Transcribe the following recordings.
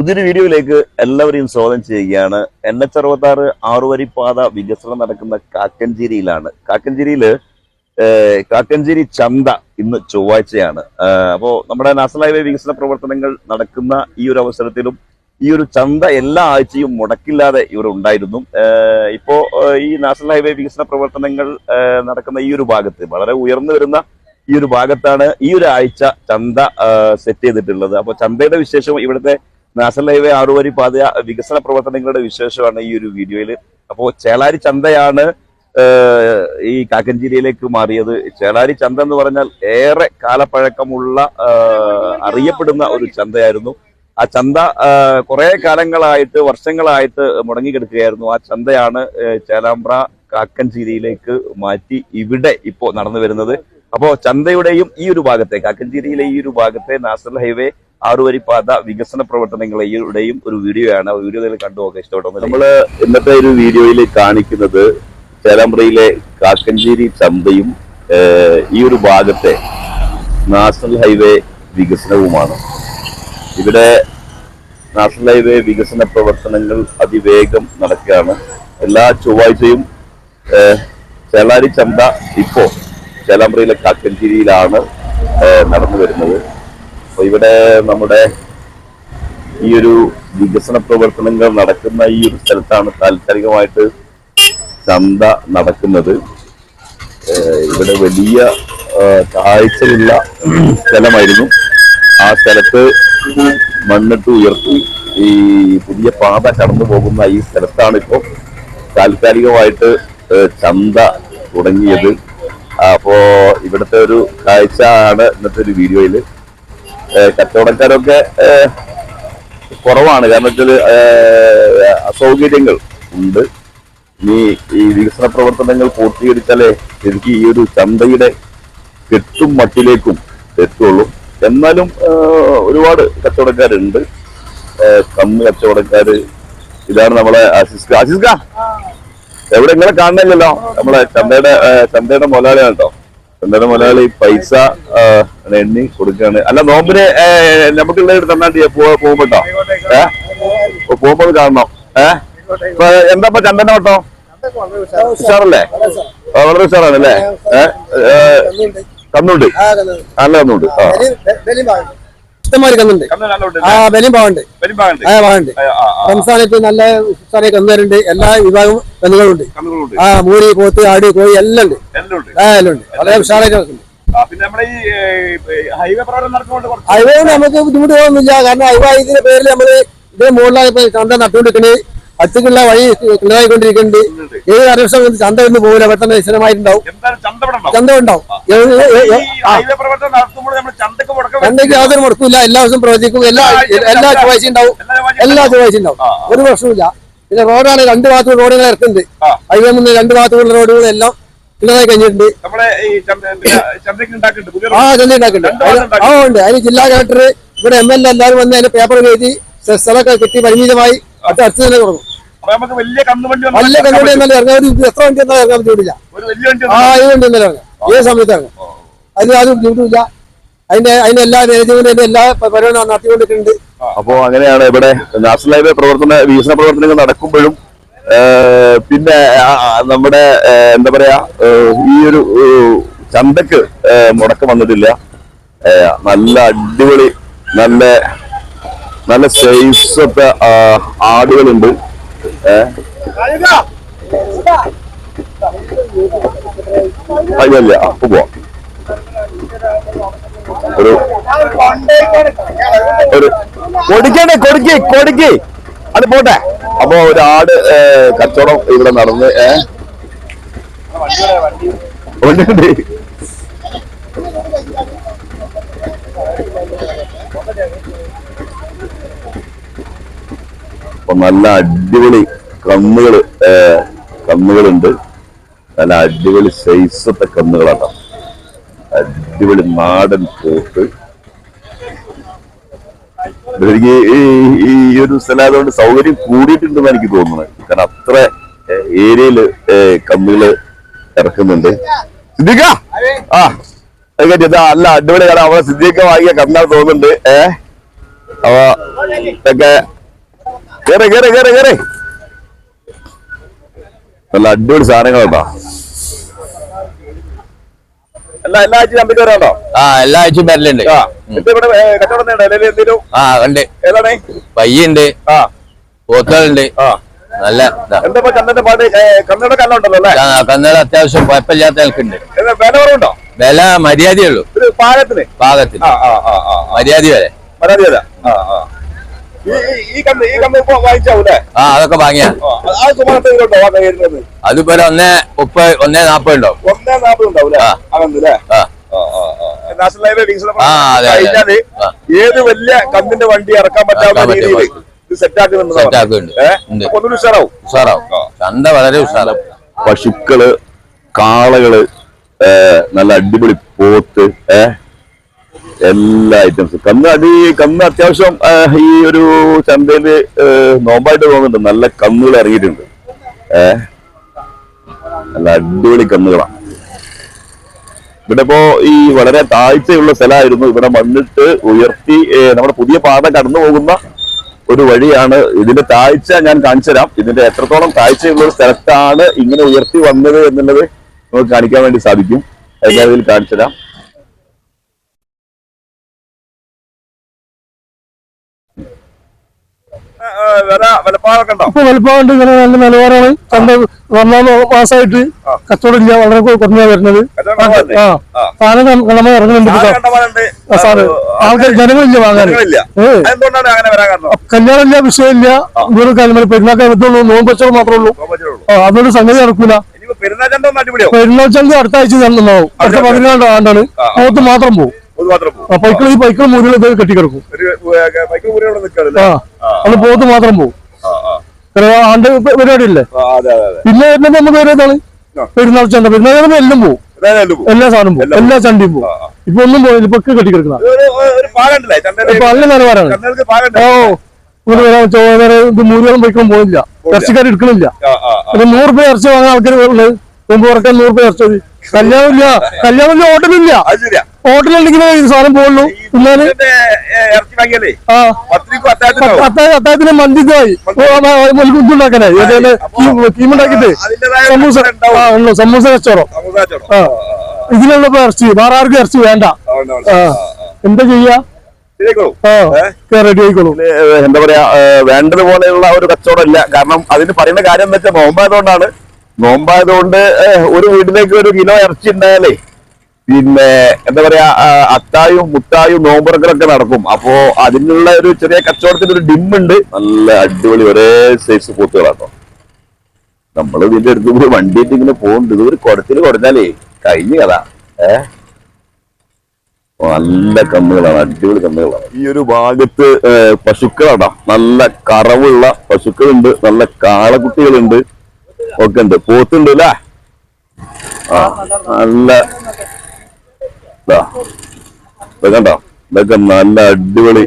പുതിയൊരു വീഡിയോയിലേക്ക് എല്ലാവരെയും സ്വാഗതം ചെയ്യുകയാണ്. എൻ എച്ച് അറുപത്തി ആറ് ആറുവരിപ്പാത വികസനം നടക്കുന്ന കാക്കഞ്ചേരിയിലാണ്. കാക്കഞ്ചേരിയിൽ കാക്കഞ്ചേരി ചന്ത ഇന്ന് ചൊവ്വാഴ്ചയാണ്. അപ്പോൾ അപ്പോ നമ്മുടെ നാഷണൽ ഹൈവേ വികസന പ്രവർത്തനങ്ങൾ നടക്കുന്ന ഈ ഒരു അവസരത്തിലും ഈ ഒരു ചന്ത എല്ലാ ആഴ്ചയും മുടക്കില്ലാതെ ഇവർ ഉണ്ടായിരുന്നു. ഇപ്പോ ഈ നാഷണൽ ഹൈവേ വികസന പ്രവർത്തനങ്ങൾ നടക്കുന്ന ഈ ഒരു ഭാഗത്ത് വളരെ ഉയർന്നു വരുന്ന ഈ ഒരു ഭാഗത്താണ് ഈ ഒരു ആഴ്ച ചന്ത സെറ്റ് ചെയ്തിട്ടുള്ളത്. അപ്പോൾ ചന്തയുടെ വിശേഷം ഇവിടുത്തെ നാഷണൽ ഹൈവേ ആറുവരി പാത വികസന പ്രവർത്തനങ്ങളുടെ വിശേഷമാണ് ഈ ഒരു വീഡിയോയിൽ അപ്പോൾ ചേളാരി ചന്തയാണ് ഈ കാക്കഞ്ചേരിയിലേക്ക് മാറിയത്. ചേളാരി ചന്ത എന്ന് പറഞ്ഞാൽ ഏറെ കാലപ്പഴക്കമുള്ള അറിയപ്പെടുന്ന ഒരു ചന്തയായിരുന്നു. ആ ചന്ത കുറെ കാലങ്ങളായിട്ട് വർഷങ്ങളായിട്ട് മുടങ്ങിക്കിടക്കുകയായിരുന്നു. ആ ചന്തയാണ് ചേലാമ്പ്ര കാക്കഞ്ചേരിയിലേക്ക് മാറ്റി ഇവിടെ ഇപ്പോ നടന്നു വരുന്നത്. അപ്പോ ചന്തയുടെയും ഈ ഒരു ഭാഗത്തെ കാക്കഞ്ചേരിയിലെ ഈ ഒരു ഭാഗത്തെ നാഷണൽ ഹൈവേ ആറുവരിപ്പാത വികസന പ്രവർത്തനങ്ങളുടെയും ഒരു വീഡിയോ ആണ് വീഡിയോ നിങ്ങൾ കണ്ടു നോക്കുക ഇഷ്ടപ്പെട്ടു നമ്മൾ ഇന്നത്തെ ഒരു വീഡിയോയിൽ കാണിക്കുന്നത് ചേലാമ്പ്രയിലെ കാക്കഞ്ചേരി ചന്തയും ഈ ഒരു ഭാഗത്തെ നാഷണൽ ഹൈവേ വികസനവുമാണ്. ഇവിടെ നാഷണൽ ഹൈവേ വികസന പ്രവർത്തനങ്ങൾ അതിവേഗം നടക്കുകയാണ്. എല്ലാ ചൊവ്വാഴ്ചയും ചേളാരി ചന്ത ഇപ്പോ ചേലാമ്പ്രയിലെ കാക്കഞ്ചേരിയിലാണ് നടന്നു വരുന്നത്. അപ്പൊ ഇവിടെ നമ്മുടെ ഈ ഒരു വികസന പ്രവർത്തനങ്ങൾ നടക്കുന്ന ഈ ഒരു സ്ഥലത്താണ് താൽക്കാലികമായിട്ട് ചന്ത നടക്കുന്നത്. ഇവിടെ വലിയ താഴ്ചയുള്ള സ്ഥലമായിരുന്നു. ആ സ്ഥലത്ത് മണ്ണിട്ട് ഉയർത്തി ഈ പുതിയ പാത കടന്നു പോകുന്ന ഈ സ്ഥലത്താണ് ഇപ്പോൾ താൽക്കാലികമായിട്ട് ചന്ത തുടങ്ങിയത്. അപ്പോ ഇവിടുത്തെ ഒരു കാഴ്ച ആണ് ഇന്നത്തെ ഒരു വീഡിയോയിൽ. കച്ചവടക്കാരൊക്കെ കുറവാണ്. കാരണം വെച്ചാൽ അസൗകര്യങ്ങൾ ഉണ്ട്. ഇനി ഈ വികസന പ്രവർത്തനങ്ങൾ പൂർത്തീകരിച്ചാലേ എനിക്ക് ഈ ഒരു ചന്തയുടെ കെട്ടും മട്ടിലേക്കും എത്തുള്ളൂ. എന്നാലും ഒരുപാട് കച്ചവടക്കാരുണ്ട്. കമ്മി കച്ചവടക്കാര്. ഇതാണ് നമ്മളെ ആശിസ്ക ആശിസ്ക എവിടെ ഇങ്ങനെ കാണുന്നില്ലല്ലോ? നമ്മളെ ചന്തയുടെ ചന്തയുടെ മുതലാളിയാണ് കേട്ടോ ചന്തയുടെ മുതലാളി പൈസ എണ്ണി കൊടുക്കുകയാണ് അല്ല നോമ്പിന് നമുക്കുള്ള തന്നാട്ടി പോകുമ്പോ കേട്ടോ ഏഹ് പോകുമ്പോൾ കാണണം. ഏഹ് എന്താ ചന്ദന കേട്ടോ ഉഷാറല്ലേ? വളരെ ഉഷാറാണ് അല്ലേ? ഏഹ് കന്നുണ്ട്. നല്ല കന്നുണ്ട്. ആ. ഇഷ്ടംമാതിരി കന്നുണ്ട്. ആ ബലിയും പാവുണ്ട്. ആ പാവുണ്ട്. സംസ്ഥാനത്ത് നല്ല ഉഷാറായി കന്നുകാരുണ്ട്. എല്ലാ വിഭാഗം കന്നുകളുണ്ട്. ആ മൂരി പോത്ത് ആട് കോഴി എല്ലാം ഉണ്ട്. ആ എല്ലാം ഉണ്ട് വളരെ ഉഷാറായിട്ട് നടക്കുന്നുണ്ട്. ഹൈവേ നമുക്ക് ബുദ്ധിമുട്ട് തോന്നുന്നില്ല. കാരണം ഹൈവേ ഇതിന്റെ പേരിൽ നമ്മൾ ഇതേ മുകളിലാണ് ചന്ത നട്ടുകൊണ്ടിരിക്കുന്നത് അടുത്തേക്കുള്ള വഴി ക്ലിയറായിക്കൊണ്ടിരിക്കുന്നുണ്ട് ഏത് അരവർഷം ചന്ത ഒന്നും പോകില്ല പെട്ടെന്ന് വിശദമായിട്ടുണ്ടാവും ചന്ത ഉണ്ടാവും. ചന്തക്ക് ചന്തയ്ക്ക് യാതൊരു മുടക്കില്ല എല്ലാ ദിവസവും പ്രവർത്തിക്കും. എല്ലാ എല്ലാ ചൊവ്വാഴ്ച ഉണ്ടാവും എല്ലാ ചൊവ്വാഴ്ച ഉണ്ടാവും. ഒരു പ്രശ്നമില്ല പിന്നെ റോഡാണ് രണ്ട് ഭാഗത്തും റോഡുകൾ ഇറക്കുന്നുണ്ട്. ഹൈവേ മുന്നേ രണ്ട് ഭാഗത്തുള്ള റോഡുകളെല്ലാം ക്ലിയറായി കഴിഞ്ഞിട്ടുണ്ട്. ആ ചന്ത ഉണ്ടാക്കുന്നുണ്ട്. അതിന് ആ ഉണ്ട്. അതിന് ജില്ലാ കളക്ടർ ഇവിടെ എം എൽ എ എല്ലാവരും വന്ന് അതിന്റെ പേപ്പർ എഴുതി സ്ഥ- സ്ഥലമൊക്കെ കിട്ടി പരിമിതമായി. അത് അടുത്ത് തന്നെ തുടങ്ങും. അപ്പൊ നമുക്ക് വലിയ കന്നുവണ്ടി നല്ല കണ്ടുപിടി എന്നാലും ഇറങ്ങാൻ ഒരു എത്ര വണ്ടി എന്നാലും ഇറങ്ങാൻ ബുദ്ധിമുട്ടില്ല ഒരു വലിയ വണ്ടി ആ ഈ ഏത് വണ്ടി എന്നാലും ഇറങ്ങാം. ഏത് സമയത്ത് ഇറങ്ങാം. അതിന് യാതൊരു ബുദ്ധിമുട്ടില്ല അതിന്റെ അതിന്റെ എല്ലാ മാനേജ്മെന്റിന്റെ എല്ലാ പരിപാടികളും നടത്തിക്കൊണ്ടിട്ടുണ്ട് അപ്പോ അങ്ങനെയാണ് ഇവിടെ നാഷണൽ ഹൈവേ പ്രവർത്തന വികസന പ്രവർത്തനങ്ങൾ നടക്കുമ്പോഴും പിന്നെ നമ്മുടെ എന്താ പറയാ ഈ ഒരു ചന്തക്ക് മുടക്കം വന്നിട്ടില്ല. നല്ല അടിപൊളി നല്ല നല്ല സൈസ് ഒക്കെ ആടുകളുണ്ട്. അയ്യല്ല അപ്പൊ പോവാം ഒരു ഒരു അത് പോട്ടെ. അപ്പൊ ഒരാട് കച്ചവടം ഇവിടെ നടന്ന് ഏ? ഉണ്ട്. അപ്പൊ നല്ല അടിപൊളി കന്നുകൾ കന്നുകളുണ്ട് നല്ല അടിപൊളി സൈസത്തെ കന്നുകളാണ് അടിപൊളി നാടൻ എനിക്ക് ഈ ഒരു സ്ഥലം സ്ഥലമായതുകൊണ്ട് സൗകര്യം കൂടിയിട്ടുണ്ടെന്ന് എനിക്ക് തോന്നുന്നത്. കാരണം അത്ര ഏരിയയിൽ കന്നുകൾ ഇറക്കുന്നുണ്ട്. സിദ്ദിഖ! ആ അല്ല അടിപൊളി കാരണം അവളെ സിദ്ദിഖ വാങ്ങിയ കന്നാൾ തോന്നുന്നുണ്ട്. ഏഹ് അപ്പൊ ഇതൊക്കെ കേറി കേറെ കേറെ കേറെ. നല്ല അടിപൊളി സാധനങ്ങളുണ്ടോ? എല്ലാ എല്ലാ ആഴ്ചയും വരാണ്ടോ ആ എല്ലാ ആഴ്ചയും വരലുണ്ട്. ആ ഉണ്ട്? പയ്യുണ്ട്. ആ. പോത്തുകളുണ്ട്. ആ. നല്ല കന്നഡ കന്നഡ അത്യാവശ്യം കുഴപ്പമില്ലാത്ത നിൽക്കുന്നുണ്ട് വില കുറവുണ്ടോ? വില മര്യാദയുള്ളൂ പാകത്തിന്? പാകത്തിന്. ആ ആ ആ ആ മര്യാദ വരെ. മര്യാദ ആ അതൊക്കെ വാങ്ങിയ. അതിപ്പോ ഒന്നേ മുപ്പത് ഒന്നേ നാപ്പത് ഉണ്ടാവും. ഒന്നേ നാപ്പത് അതെ. ഏത് വലിയ കമ്പിന്റെ വണ്ടി ഇറക്കാൻ പറ്റാവുന്ന രീതിയിൽ ഇത് സെറ്റ് ആക്കി Set ആക്കുന്നുണ്ട്. ഉണ്ട്. ഒന്നും ഉഷാറാവും. ഉഷാറാവും. ചന്ത വളരെ ഉഷാറാവും. പശുക്കൾ കാളകൾ നല്ല അടിപൊളി പോത്ത് ഏ എല്ലാ ഐറ്റംസും കന്ന് അടി കന്ന് അത്യാവശ്യം ഈ ഒരു ചന്തയിൽ നോമ്പായിട്ട് തോന്നുന്നുണ്ട് നല്ല കന്നുകൾ ഇറങ്ങിയിട്ടുണ്ട്. ഏ? നല്ല അടിപൊളി കന്നുകളാണ് ഇവിടെ ഇപ്പോ ഈ വളരെ താഴ്ചയുള്ള സ്ഥലമായിരുന്നു. ഇവിടെ മണ്ണിട്ട് ഉയർത്തി നമ്മുടെ പുതിയ പാത കടന്നു പോകുന്ന ഒരു വഴിയാണ്. ഇതിന്റെ താഴ്ച ഞാൻ കാണിച്ചു തരാം. ഇതിന്റെ എത്രത്തോളം താഴ്ചയുള്ള ഒരു സ്ഥലത്താണ് ഇങ്ങനെ ഉയർത്തി വന്നത് എന്നുള്ളത് നമുക്ക് കാണിക്കാൻ വേണ്ടി സാധിക്കും. അതിൽ കാണിച്ചു തരാം. ഇപ്പൊ വലുപ്പമുണ്ട് ഇങ്ങനെ നല്ല നിലവാരമാണ്. ചന്ത ഒന്നാം മാസമായിട്ട് കച്ചവടം ഇല്ല വളരെ കുറഞ്ഞാ വരുന്നത്. ആ. സാധനം കടമ ഇറങ്ങുന്നുണ്ട് സാറ്. ആൾക്കാർ ജനങ്ങളില്ല വാങ്ങാൻ കല്യാണമില്ല വിഷയമില്ല. ഇവർ കാലം പെരുന്നാക്കാൻ പറ്റുള്ളൂ നോമ്പ് വെച്ചോ മാത്രമേ ഉള്ളൂ അതുകൊണ്ട് സംഗതി നടക്കൂല. പെരുന്നാൾ ചന്ത അടുത്ത ആഴ്ച നടന്നാവും അടുത്ത ആണ്ടാണ് പോത്ത് മാത്രം പോകും പൈക്കൾ ഈ പൈക്കിൾ മുറിയിൽ ഇത് കെട്ടിക്കിടക്കും. അത് പോത്ത് മാത്രം പോകും ആണ്ട് പരിപാടി ഇല്ലേ? പിന്നെ വരുന്നത് നമുക്ക് വരുന്നതാണ്. പെരുന്നാൾ ചന്ത. പെരുന്നാൾ എല്ലാം പോകും എല്ലാ സാധനവും പോകും എല്ലാ ചണ്ടിയും പോകും ഇപ്പൊ ഒന്നും പോയില്ല ഇപ്പൊ കെട്ടി കെട്ടിക്കിടക്കുന്ന നല്ല നിലവാരമാണ് ഓ ഇവിടെ വരാൻ ചോദന ഇത് മൂല്യം വയ്ക്കാൻ പോകുന്നില്ല ഇറച്ചിക്കാർ എടുക്കണില്ല. നൂറ് രൂപ ഇറച്ചി വാങ്ങാൻ ആൾക്കാർ വരുന്നത് മുമ്പ് നൂറ് രൂപ ഇറച്ചി മതി. കല്യാണമില്ല കല്യാണമില്ല ഹോട്ടലില്ല. ഹോട്ടലുണ്ടെങ്കിൽ സാധനം പോകുള്ളൂ ആ. പത്തിരിക്കും അത്താഴത്തിനും അത്താഴ അത്താഴത്തിന് മന്തിക്കായി. ഇതുണ്ടാക്കാനായി കീമുണ്ടാക്കിട്ട് അതിന്റേതായ സമൂസ ഉണ്ടാവും. ആ ഉള്ളു. സമൂസ കച്ചവടം. നമുക്ക് കച്ചവടം. ആ. ഇതിനുള്ള ഇപ്പൊ ഇറച്ചി. വേറെ ആർക്കും ഇറച്ചി വേണ്ട. എന്താ ചെയ്യാ? എന്താ പറയാ വേണ്ടതുപോലെയുള്ള ഒരു കച്ചവടം ഇല്ല. കാരണം അതിന് പറയുന്ന കാര്യം എന്താ വെച്ചാൽ നോമ്പായതുകൊണ്ടാണ്. നോമ്പായതുകൊണ്ട് ഒരു വീട്ടിലേക്ക് ഒരു കിലോ ഇറച്ചി ഉണ്ടായാലേ പിന്നെ എന്താ പറയാ അത്തായും മുട്ടായും നോമ്പുറകളൊക്കെ നടക്കും. അപ്പോ അതിനുള്ള ഒരു ചെറിയ കച്ചവടത്തിന്റെ ഒരു ഡിം ഉണ്ട്. നല്ല അടിപൊളി ഒരേ സൈസ് പോത്തുകളാട്ടോ. നമ്മൾ ഇതിന്റെ അടുത്ത് കൂടി വണ്ടിയിട്ട് ഇങ്ങനെ പോകുന്നുണ്ട് ഇത് ഒരു കുടത്തിൽ കുടഞ്ഞാലേ കഴിഞ്ഞ കഥ. ഏ? നല്ല കന്നുകളാണ് അടിപൊളി കന്നുകളാണ് ഈ ഒരു ഭാഗത്ത് ഏ, പശുക്കളാണ് നല്ല കറവുള്ള പശുക്കളുണ്ട്. നല്ല കാളക്കുട്ടികളുണ്ട്. ഒക്കെ ഉണ്ട്. പോത്തുണ്ട് അല്ലേ? ആ നല്ല കണ്ടോ? ഇതൊക്കെ നല്ല അടിപൊളി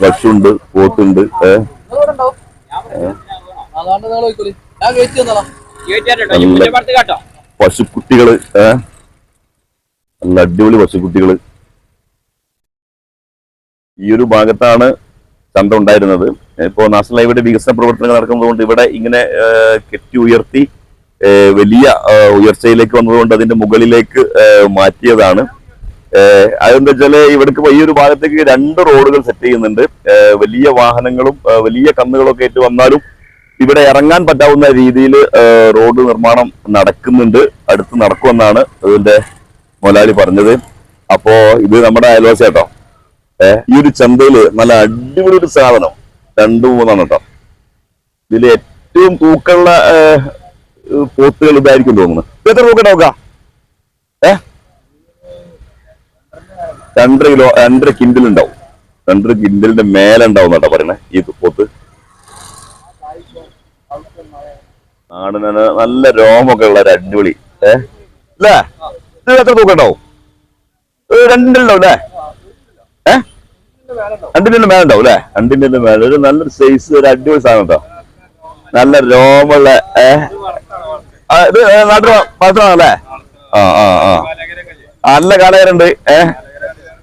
പശുണ്ട് പോത്തുണ്ട് പശുക്കുട്ടികൾ ഏഹ് നല്ല അടിപൊളി പശുക്കുട്ടികൾ. ഈ ഒരു ഭാഗത്താണ് ചന്ത ഉണ്ടായിരുന്നത്. ഇപ്പോ നാഷണൽ ഹൈവേയുടെ വികസന പ്രവർത്തനങ്ങൾ നടക്കുന്നതുകൊണ്ട് ഇവിടെ ഇങ്ങനെ കെട്ടി ഉയർത്തി വലിയ ഉയർച്ചയിലേക്ക് വന്നതുകൊണ്ട് അതിന്റെ മുകളിലേക്ക് മാറ്റിയതാണ്. അതെന്താ വെച്ചാൽ ഇവിടേക്ക് ഈ ഒരു ഭാഗത്തേക്ക് രണ്ട് റോഡുകൾ സെറ്റ് ചെയ്യുന്നുണ്ട്. വലിയ വാഹനങ്ങളും വലിയ കന്നുകളൊക്കെ ആയിട്ട് വന്നാലും ഇവിടെ ഇറങ്ങാൻ പറ്റാവുന്ന രീതിയിൽ റോഡ് നിർമ്മാണം നടക്കുന്നുണ്ട്. അടുത്ത് നടക്കുമെന്നാണ് അതിന്റെ മൊലാലി പറഞ്ഞത്. അപ്പോ ഇത് നമ്മുടെ അയൽവാസി കേട്ടോ ഈ ഒരു ചന്തയിൽ നല്ല അടിപൊളി ഒരു സാധനം. രണ്ടു മൂന്നാണ് കേട്ടോ ഇതിൽ ഏറ്റവും തൂക്കമുള്ള പോത്തുകൾ ഇതായിരിക്കും തോന്നുന്നു. എത്ര തൂക്കം നോക്കാം ഏ? രണ്ടര കിലോ രണ്ടര കിൻഡിൽ ഉണ്ടാവും. രണ്ടര കിൻഡിലിന്റെ മേലെ ഉണ്ടാവും എന്നാ പറയണേ ഈ പോത്ത്. ആടിന് നല്ല രോമൊക്കെ ഉള്ള ഒരു അടിപൊളി. ഏ? അല്ലേ ഇത് എത്ര തൂക്കം ഉണ്ടാവും? ഉണ്ടാവും അല്ലേ? ഏ? രണ്ടിന്റെ മേലെ ഉണ്ടാവും അല്ലേ? രണ്ടിന്റെ മേലെ. ഒരു നല്ലൊരു സൈസ് ഒരു അടിപൊളി സാധനം കേട്ടോ നല്ല രോമുള്ള ഏ? ഇത് നാട്ടിൽ മാത്രമാണല്ലേ ആ ആ ആ. നല്ല കാലകരുണ്ട് ഏ?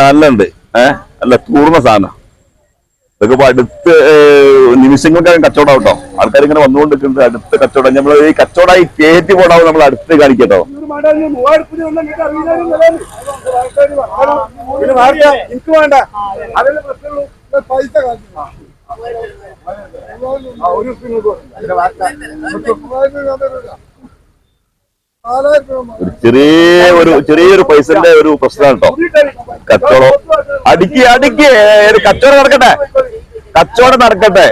നല്ല ഉണ്ട് ഏ? നല്ല കൂർന്ന സാധനം. ഇതൊക്കെ ഇപ്പൊ അടുത്ത് നിമിഷങ്ങൾക്കകം കച്ചവടം കേട്ടോ ആൾക്കാർ ഇങ്ങനെ വന്നുകൊണ്ടിരിക്കുന്നത് അടുത്ത കച്ചവടം. നമ്മൾ ഈ കച്ചവടമായി കയറ്റി പോടാവും നമ്മൾ അടുത്ത് കാണിക്കട്ടോ. പൈസ ചെറിയ ഒരു ചെറിയൊരു പൈസന്റെ ഒരു പ്രശ്നമാണ് കേട്ടോ. കച്ചവടം. അടുക്കി അടുക്കി. കച്ചവടം നടക്കട്ടെ? കച്ചവടം നടക്കട്ടെ?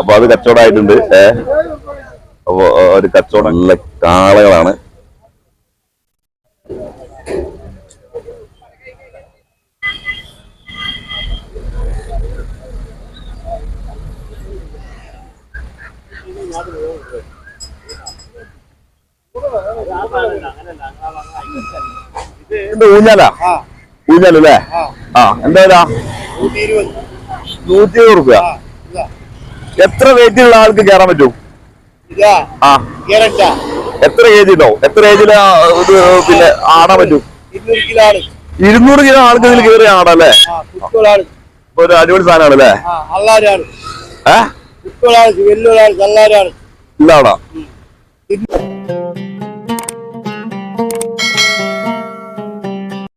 അപ്പൊ അത് കച്ചവടമായിട്ടുണ്ട്. ഏ അപ്പൊ ഒരു കച്ചവടം. നല്ല കാളകളാണ്. ഇത് ഊഞ്ഞാലാ? ഊഞ്ഞാലല്ലേ? ആ. എന്താ വില? നൂറ്റി ഇരുപത് റുപ്യ. എത്ര വെയിറ്റുള്ള ആൾക്ക് കേറാൻ പറ്റും? ആ. എത്ര ഏജ് ഉണ്ടോ എത്ര ഏജിൽ ഇത് പിന്നെ ആടാൻ പറ്റും? ഇരുന്നൂറ് കിലോ ആൾക്ക് ഇതിൽ കയറി ആടല്ലേ? ഒരു അടിപൊളി സാധനമാണ് അല്ലേ ഏഹ് ഇല്ലാടാ